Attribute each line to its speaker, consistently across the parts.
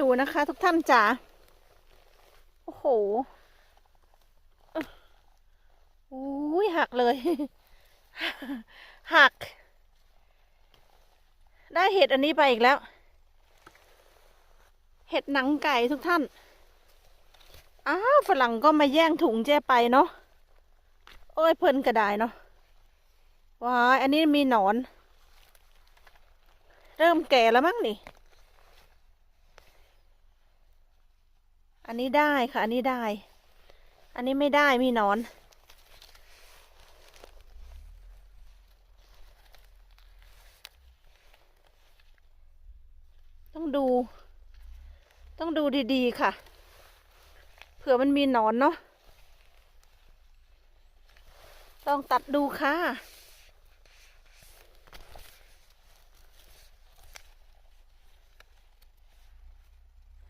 Speaker 1: ดูนะคะทุกท่านจ๋า โอ้โหอุ้ยหักเลย หัก ได้เห็ดอันนี้ไปอีกแล้ว เห็ดหนังไก่ทุกท่าน อ้าวฝรั่งก็มาแย่งถุงเจ๊ไปเนาะโอ้ยเพิ่นก็ได้เนาะว้ายอันนี้มีหนอน เริ่มแก่แล้วมั้งนี่ อันนี้ได้ค่ะ อันนี้ได้ อันนี้ไม่ได้มีนอน ต้องดู ต้องดูดีๆค่ะ เผื่อมันมีนอนเนาะต้องตัดดูค่ะ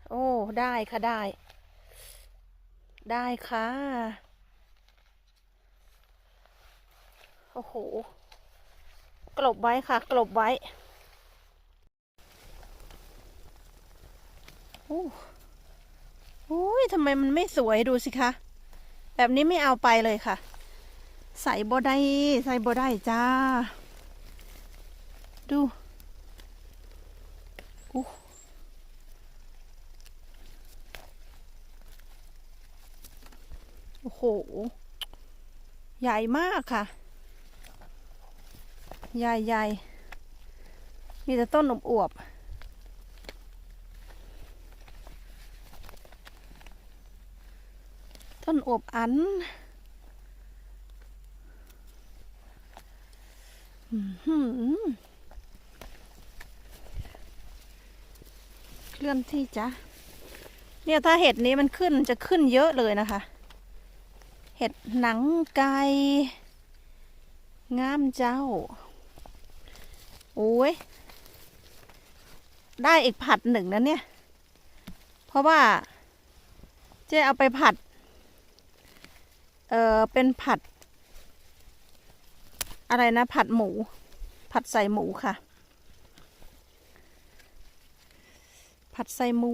Speaker 1: โอ้ ได้ค่ะ ได้ ได้ค่ะ โอ้โห กลบไว้ค่ะ กลบไว้โอ้โอ้ยทำไมมันไม่สวยดูสิคะ แบบนี้ไม่เอาไปเลยค่ะ ใส่บได้ ใส่บได้จ้า ดู อู้ โอ้โห ใหญ่มากค่ะ ใหญ่ใหญ่มีแต่ต้นอวบต้นอวบอันเคลื่อนที่จ้ะเนี่ยถ้าเห็ดนี้มันขึ้นจะขึ้นเยอะเลยนะคะ เห็ดหนังไก่งามเจ้า โอ้ย ได้อีกผัดหนึ่งนะเนี่ย เพราะว่าเจ๊เอาไปผัด เออเป็นผัด อะไรนะ ผัดหมู ผัดใส่หมูค่ะ ผัดใส่หมู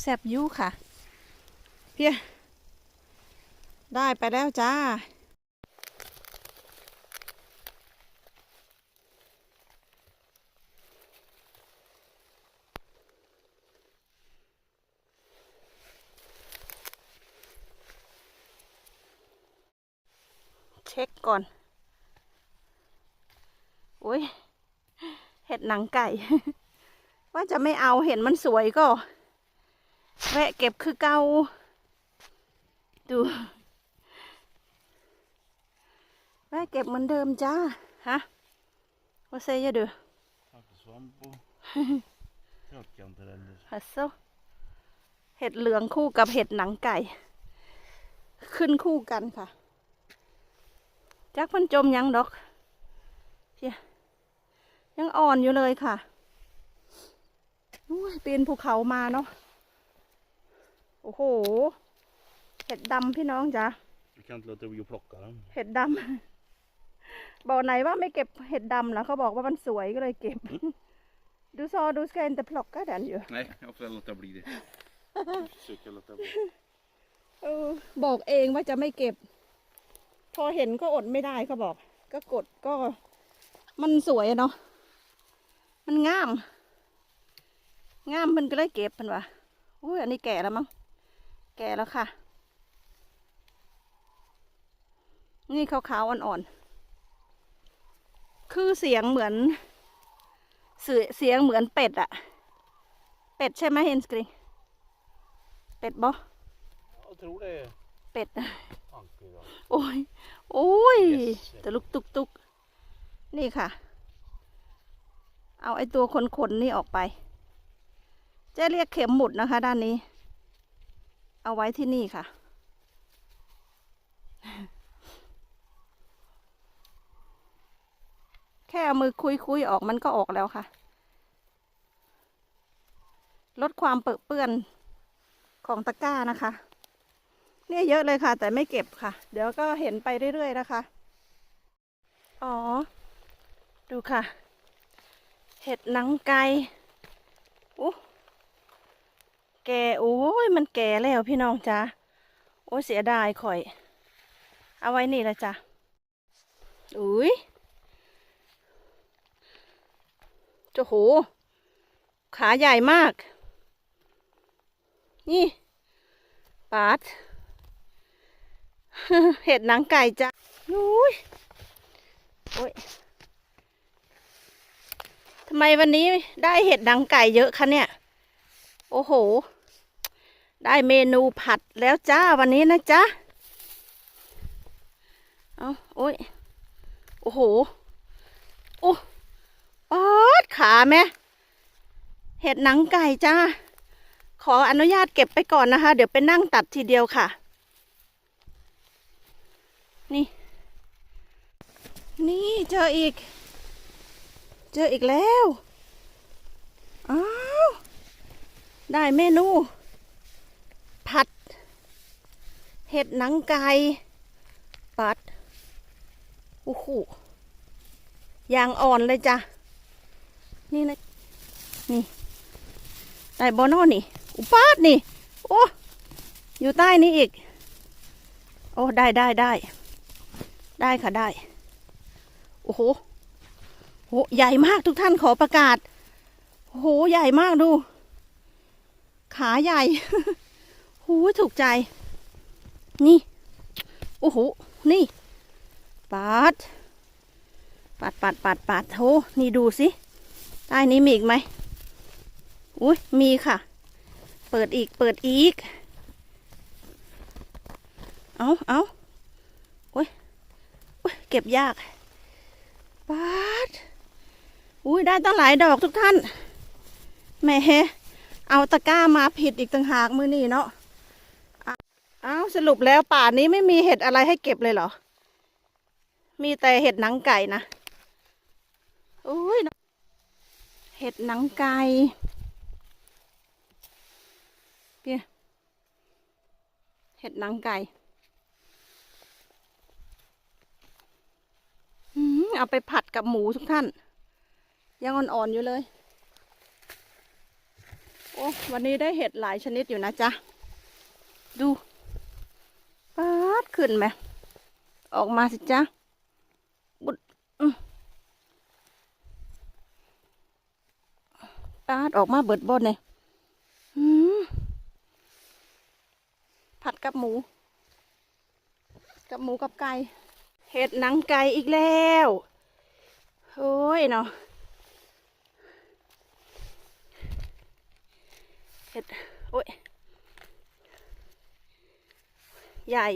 Speaker 1: แซ่บยูค่ะ เพีย ได้ไปแล้วจ้า เช็คก่อน อุ้ยเห็ดหนังไก่ ว่าจะไม่เอาเห็นมันสวยก็ แวะเก็บคือเก่าดู แวะ เก็บเหมือนเดิมจ้า ฮะว่าเซยะเดือ
Speaker 2: Tack svamp och köttkantareller.
Speaker 1: ฮัสโซเห็ดเหลืองคู่กับเห็ดหนังไก่ ขึ้นคู่กันค่ะ จักมันจมยังดอกเพียยังอ่อนอยู่เลยค่ะอุ้ยปีนภูเขามาเนาะ โอ้โห เห็ดดำพี่น้องจ้ะ
Speaker 2: Vi kan inte låta bli att plocka dem.
Speaker 1: เห็ดดำ บอกไหนว่าไม่เก็บเห็ดดำแล้วเขาบอกว่ามันสวยก็เลยเก็บ ดูซอดูสแกนแต่พลอกก็ดันอยู่
Speaker 2: Nej, jag får låta bli det. Försöka låta bli.
Speaker 1: เออบอกเองว่าจะไม่เก็บ พอเห็นก็อดไม่ได้เขาบอก ก็กดก็ มันสวยอะเนาะมันงาม งามมันก็เลยเก็บมันวะอุ้ยอันนี้แก่แล้วมั้งแก่แล้วค่ะ นี่ขาวๆอ่อนๆ คือเสียงเหมือนเสียเสียงเหมือนเป็ดอะเป็ดใช่ไหมเฮนสกรีเป็ดบอ
Speaker 2: Jag tror det är
Speaker 1: เป็ด
Speaker 2: anka idag.
Speaker 1: โอ้ย โอ้ย
Speaker 2: Yes
Speaker 1: ตะลุกตุกตุกนี่ค่ะ เอาไอ้ตัวขนขนๆนี่ออกไปจะเรียกเข็มหมุดนะคะ ด้านนี้ เอาไว้ที่นี่ค่ะ ค่เอามือคุยๆออกมันก็ออกแล้วค่ะ ลดความเปื้อนเปื้อนของตะกร้านะคะ เนี่ยเยอะเลยค่ะ แต่ไม่เก็บค่ะ เดี๋ยวก็เห็นไปเรื่อยๆนะคะ อ๋อ ดูค่ะ เห็ดหนังไก่อู้แก่โอ้ยมันแก่แล้วพี่น้องจ้าโอ้เสียดายข่อย เอาไว้นี่ละจ้ะอุ้ย โอ้โห ขาใหญ่มาก นี่ปาดเห็ดหนังไก่จ้ะอุ้ยโอ้ยทำไมวันนี้ได้เห็ดหนังไก่เยอะคะเนี่ย โอ้โห ได้เมนูผัดแล้วจ้าวันนี้นะจ๊ะ เอาโอ้ย โอ้โห โอ้ ขาแม่เห็ดหนังไก่จ้า ขออนุญาตเก็บไปก่อนนะคะ เดี๋ยวไปนั่งตัดทีเดียวค่ะ นี่ นี่เจออีก เจออีกแล้ว อ้าว ได้เมนู ผัด เห็ดหนังไก่ปัดโอ้โหยางอ่อนเลยจ้ะ นี่นะ นี่ได้บอนอนี่ อุปาดนี่ โอ้ อยู่ใต้นี้อีก โอ้ ได้ได้ได้ ได้ค่ะได้ โอ้โหโห ใหญ่มากทุกท่านขอประกาศโอ้โหใหญ่มากดู ขาใหญ่ หูถูกใจ นี่ โอ้โห นี่ ปัด ปัดปัดปัดปัดโหนี่ดูสิ ใต้นี้มีอีกไหมอุ้ยมีค่ะ เปิดอีกเปิดอีก เอาเอาโอ้ยโอ้ยเก็บยากปัดอุ้ยได้ตั้งหลายดอกทุกท่านแม่เอาตะกร้ามาผิดอีกต่างหากมือนี่เนาะอ้าวสรุปแล้วป่านี้ไม่มีเห็ดอะไรให้เก็บเลยเหรอ มีแต่เห็ดหนังไก่นะอุ้ย เห็ดหนังไก่เปียเห็ดหนังไก่อืมเอาไปผัดกับหมูทุกท่าน ยังอ่อนๆอยู่เลย โอ้ วันนี้ได้เห็ดหลายชนิดอยู่นะจ๊ะ ดูป๊าดขึ้นไหม ออกมาสิจ๊ะ บุดอื้อ ปาดออกมาเบิดบนเลยอืมผัดกับหมู กับหมูกับไก่ เห็ดหนังไก่อีกแล้วโอ้ยเนาะเห็ด โอ้ย ใหญ่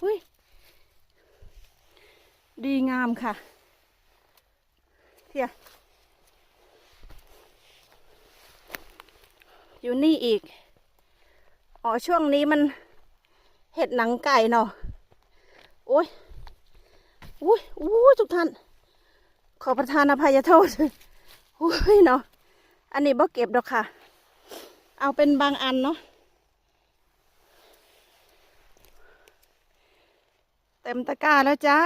Speaker 1: หุ้ย ดีงามค่ะเทีย อยู่นี่อีก อ๋อช่วงนี้มันเห็ดหนังไก่เนาะโอ้ยอุ้ยอุ้ยทุกท่าน ขอประทานอภัยโทษอุ้ยเนาะอันนี้บ่เก็บดอกค่ะ เอาเป็นบางอันเนาะเต็มตะกร้าแล้วจ้า